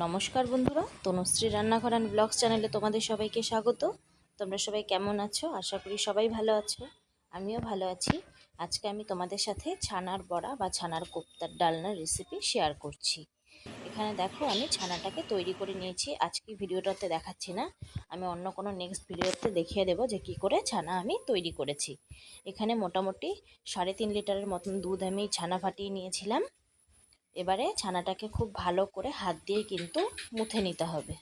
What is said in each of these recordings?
নমস্কার বন্ধুরা, তনুশ্রী রান্নাঘর অ্যান্ড ব্লগস চ্যানেলে তোমাদের সবাইকে স্বাগত। তোমরা সবাই কেমন আছো? আশা করি সবাই ভালো আছো। আমিও ভালো আছি। আজকে আমি তোমাদের সাথে ছানার বড়া বা ছানার কোপ্তার ডালনার রেসিপি শেয়ার করছি। এখানে দেখো, আমি ছানাটাকে তৈরি করে নিয়েছি। আজকে ভিডিওটাতে দেখাচ্ছি না। আমি অন্য কোনো নেক্সট ভিডিওতে দেখিয়ে দেবো যে কি করে ছানা আমি তৈরি করেছি। এখানে মোটামুটি সাড়ে তিন লিটারের মতন দুধ আমি ছানা ফাটিয়ে নিয়েছিলাম। এবারে ছানাটাকে খুব ভালো করে হাত দিয়ে কিন্তু মুথে নিতে হবে।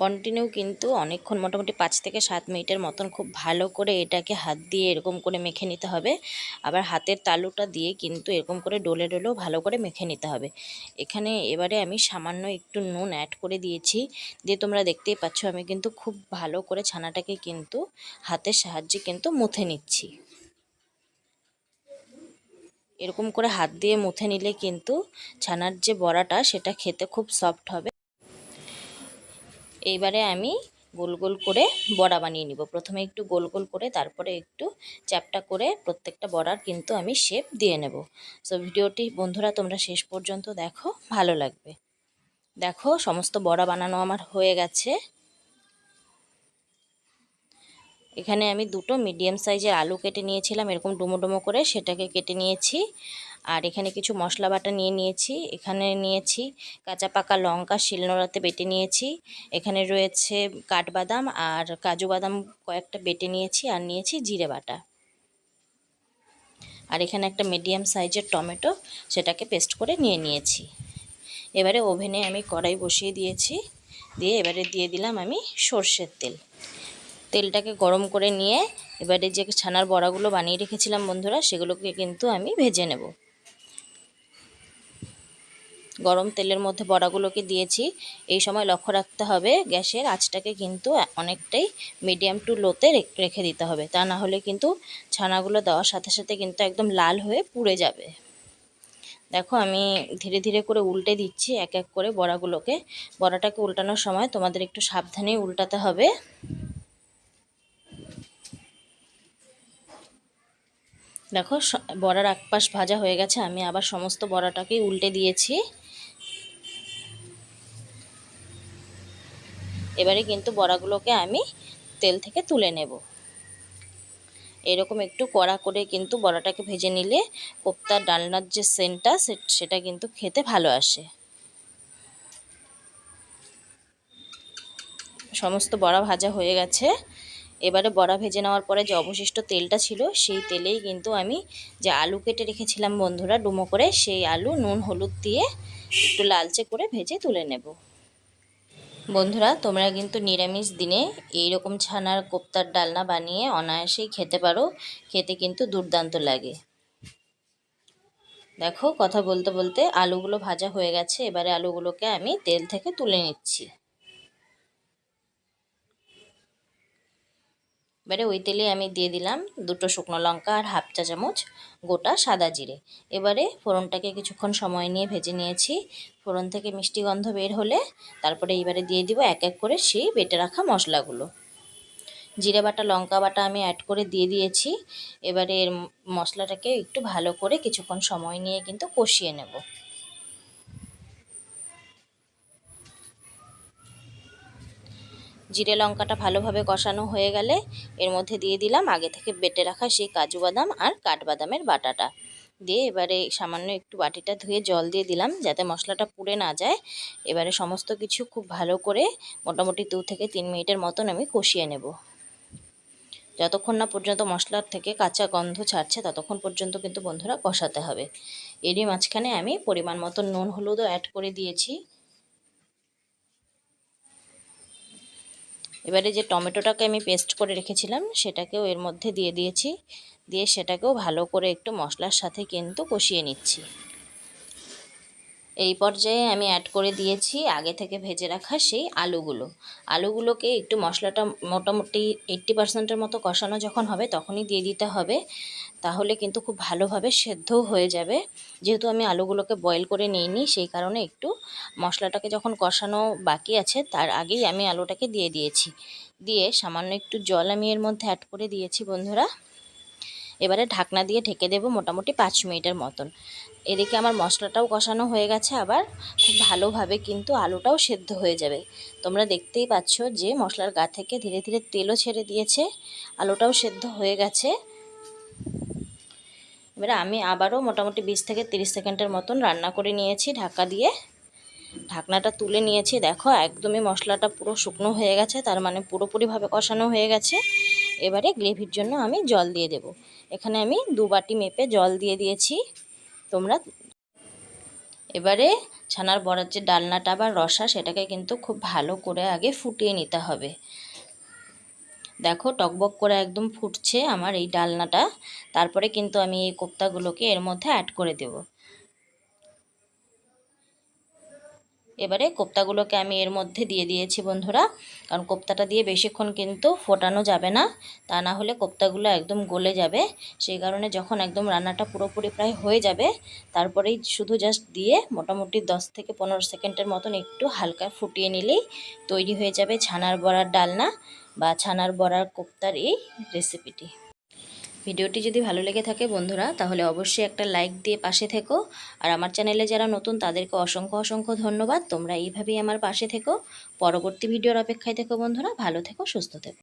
কন্টিনিউ কিন্তু অনেকক্ষণ, মোটামুটি পাঁচ থেকে সাত মিনিটের মতন খুব ভালো করে এটাকে হাত দিয়ে এরকম করে মেখে নিতে হবে। আবার হাতের তালুটা দিয়ে কিন্তু এরকম করে ডোলে ডোলেও ভালো করে মেখে নিতে হবে। এখানে এবারে আমি সামান্য একটু নুন অ্যাড করে দিয়েছি। দিয়ে তোমরা দেখতেই পাচ্ছ, আমি কিন্তু খুব ভালো করে ছানাটাকে কিন্তু হাতের সাহায্যে কিন্তু মুথে নিচ্ছি। এরকম করে হাত দিয়ে মুথে নিলে কিন্তু ছানার যে বড়াটা, সেটা খেতে খুব সফট হবে। এইবারে আমি গোল গোল করে বড়া বানিয়ে নিব। প্রথমে একটু গোল গোল করে, তারপরে একটু চ্যাপটা করে প্রত্যেকটা বড়ার কিন্তু আমি শেপ দিয়ে নেব। সো ভিডিওটি বন্ধুরা, তোমরা শেষ পর্যন্ত দেখো, ভালো লাগবে। দেখো, সমস্ত বড়া বানানো আমার হয়ে গেছে। এখানে আমি দুটো মিডিয়াম সাইজের আলু কেটে নিয়েছিলাম, এরকম ডুমো ডুমো করে সেটাকে কেটে নিয়েছি। আর এখানে কিছু মশলা বাটা নিয়ে নিয়েছি, এখানে নিয়েছি কাঁচা পাকা লঙ্কা শিলনোড়াতে বেটে নিয়েছি, এখানে রয়েছে কাঠবাদাম আর কাজু বাদাম কয়েকটা বেটে নিয়েছি আর নিয়েছি জিরে বাটা। আর এখানে একটা মিডিয়াম সাইজের টমেটো সেটাকে পেস্ট করে নিয়ে নিয়েছি। এবারে ওভেনে আমি কড়াই বসিয়ে দিয়েছি, দিয়ে এবারে দিয়ে দিলাম আমি সর্ষের তেল। তেলটাকে গরম করে নিয়ে এবারে যে ছানার বড়াগুলো বানিয়ে রেখেছিলাম বন্ধুরা, সেগুলোকে কিন্তু আমি ভেজে নেব। গরম তেলের মধ্যে বড়াগুলোকে দিয়েছি। এই সময় লক্ষ্য রাখতে হবে, গ্যাসের আঁচটাকে কিন্তু অনেকটাই মিডিয়াম টু লোতে রেখে দিতে হবে। তা না হলে কিন্তু ছানাগুলো দেওয়ার সাথে সাথে কিন্তু একদম লাল হয়ে পুড়ে যাবে। দেখো, আমি ধীরে ধীরে করে উল্টে দিচ্ছি এক এক করে বড়াগুলোকে। বড়াটাকে উল্টানোর সময় তোমাদের একটু সাবধানেই উল্টাতে হবে। দেখো বড়ার একপাশ ভাজা হয়ে গেছে, আমি আবার সমস্ত বড়াটাকেই উল্টে দিয়েছি। এবারে কিন্তু বড়াগুলোকে আমি তেল থেকে তুলে নেব। এরকম একটু কড়া করে কিন্তু বড়াটাকে ভেজে নিলে কোপ্তার ডালনার যে সেন্টটা সেটা কিন্তু খেতে ভালো আসে। সমস্ত বড়া ভাজা হয়ে গেছে। এবারে বড়া ভেজে নেওয়ার পরে যে অবশিষ্ট তেলটা ছিল, সেই তেলেই কিন্তু আমি যে আলু কেটে রেখেছিলাম বন্ধুরা ডুমো করে, সেই আলু নুন, হলুদ দিয়ে একটু লালচে করে ভেজে তুলে নেব। বন্ধুরা, তোমরা কিন্তু নিরামিষ দিনে এই রকম ছানার কোপ্তার ডালনা বানিয়ে অনায়াসেই খেতে পারো, খেতে কিন্তু দুর্দান্ত লাগে। দেখো, কথা বলতে বলতে আলুগুলো ভাজা হয়ে গেছে, এবারে আলুগুলোকে আমি তেল থেকে তুলে নিচ্ছি। এবারে ওই তেলে আমি দিয়ে দিলাম দুটো শুকনো লঙ্কা আর হাফ চা চামচ, গোটা সাদা জিরে। এবারে ফোড়নটাকে কিছুক্ষণ সময় নিয়ে ভেজে নিয়েছি। ফোড়ন থেকে মিষ্টি গন্ধ বের হলে তারপরে এইবারে দিয়ে দিব এক এক করে সেই বেটে রাখা মশলাগুলো। জিরে বাটা, লঙ্কা বাটা আমি অ্যাড করে দিয়ে দিয়েছি। এবারে এর মশলাটাকে একটু ভালো করে কিছুক্ষণ সময় নিয়ে কিন্তু কষিয়ে নেব। জিরে লঙ্কাটা ভালোভাবে কষানো হয়ে গেলে এর মধ্যে দিয়ে দিলাম আগে থেকে বেটে রাখা সেই কাজু বাদাম আর কাঠবাদামের বাটাটা। দিয়ে এবারে সামান্য একটু বাটিটা ধুয়ে জল দিয়ে দিলাম যাতে মশলাটা পুড়ে না যায়। এবারে সমস্ত কিছু খুব ভালো করে মোটামুটি দু থেকে তিন মিনিটের মতন আমি কষিয়ে নেব। যতক্ষণ না পর্যন্ত মশলার থেকে কাঁচা গন্ধ ছাড়ছে ততক্ষণ পর্যন্ত কিন্তু বন্ধুরা কষাতে হবে। এরই মাঝখানে আমি পরিমাণ মতো নুন হলুদও অ্যাড করে দিয়েছি। এবারে যে টমেটোটাকে আমি পেস্ট করে রেখেছিলাম, সেটাকেও এর মধ্যে দিয়ে দিয়েছি। দিয়ে সেটাকেও ভালো করে একটু মশলার সাথে কিন্তু কষিয়ে নিচ্ছি। এই পর্যায়ে আমি অ্যাড করে দিয়েছি আগে থেকে ভেজে রাখা সেই আলুগুলো। আলুগুলোকে একটু মশলাটা মোটামুটি এইট্টি পার্সেন্টের মতো কষানো যখন হবে তখনই দিয়ে দিতে হবে। তাহলে কিন্তু খুব ভালোভাবে সেদ্ধও হয়ে যাবে। যেহেতু আমি আলুগুলোকে বয়েল করে নিইনি, সেই কারণে একটু মশলাটাকে যখন কষানো বাকি আছে, তার আগেই আমি আলুটাকে দিয়ে দিয়েছি। দিয়ে সামান্য একটু জল আমি এর মধ্যে অ্যাড করে দিয়েছি, বন্ধুরা। এবারে ঢাকনা দিয়ে ঢেকে দেবো মোটামুটি পাঁচ মিনিটের মতন। এদিকে আমার মশলাটাও কষানো হয়ে গেছে আবার, খুব ভালোভাবে কিন্তু আলুটাও সেদ্ধ হয়ে যাবে। তোমরা দেখতেই পাচ্ছ যে মশলার গা থেকে ধীরে ধীরে তেলও ছেড়ে দিয়েছে, আলুটাও সেদ্ধ হয়ে গেছে। এবারে আমি আবারও মোটামুটি বিশ থেকে তিরিশ সেকেন্ডের মতন রান্না করে নিয়েছি ঢাকা দিয়ে। ঢাকনাটা তুলে নিয়েছি, দেখো একদমই মশলাটা পুরো শুকনো হয়ে গেছে, তার মানে পুরোপুরিভাবে কষানো হয়ে গেছে। এবারে গ্রেভির জন্য আমি জল দিয়ে দেব। এখানে আমি দু বাটি মেপে জল দিয়ে দিয়েছি। তোমরা এবারে ছানার বড়ার যে ডালনাটা বা রসা, সেটাকে কিন্তু খুব ভালো করে আগে ফুটিয়ে নিতে হবে। দেখো, টকবক করে একদম ফুটছে আমার এই ডালনাটা। তারপরে কিন্তু আমি এই কোপ্তাগুলোকে এর মধ্যে অ্যাড করে দেব। এবারে কোপ্তাগুলোকে আমি এর মধ্যে দিয়ে দিয়েছি বন্ধুরা। কারণ কোপ্তাটা দিয়ে বেশিক্ষণ কিন্তু ফোটানো যাবে না, তা না হলে কোপ্তাগুলো একদম গলে যাবে। সেই কারণে যখন একদম রান্নাটা পুরোপুরি প্রায় হয়ে যাবে, তারপরেই শুধু জাস্ট দিয়ে মোটামুটি দশ থেকে পনেরো সেকেন্ডের মতন একটু হালকা ফুটিয়ে নিলেই তৈরি হয়ে যাবে ছানার বড়ার ডালনা বা ছানার বড়ার কোপ্তার এই রেসিপিটি ভিডিওটি যদি ভালো লেগে থাকে বন্ধুরা, তাহলে অবশ্যই একটা লাইক দিয়ে পাশে থেকো। আর আমার চ্যানেলে যারা নতুন, তাদেরকে অসংখ্য অসংখ্য ধন্যবাদ। তোমরা এইভাবেই আমার পাশে থেকো। পরবর্তী ভিডিওর অপেক্ষায় থেকো বন্ধুরা, ভালো থেকো, সুস্থ থেকো।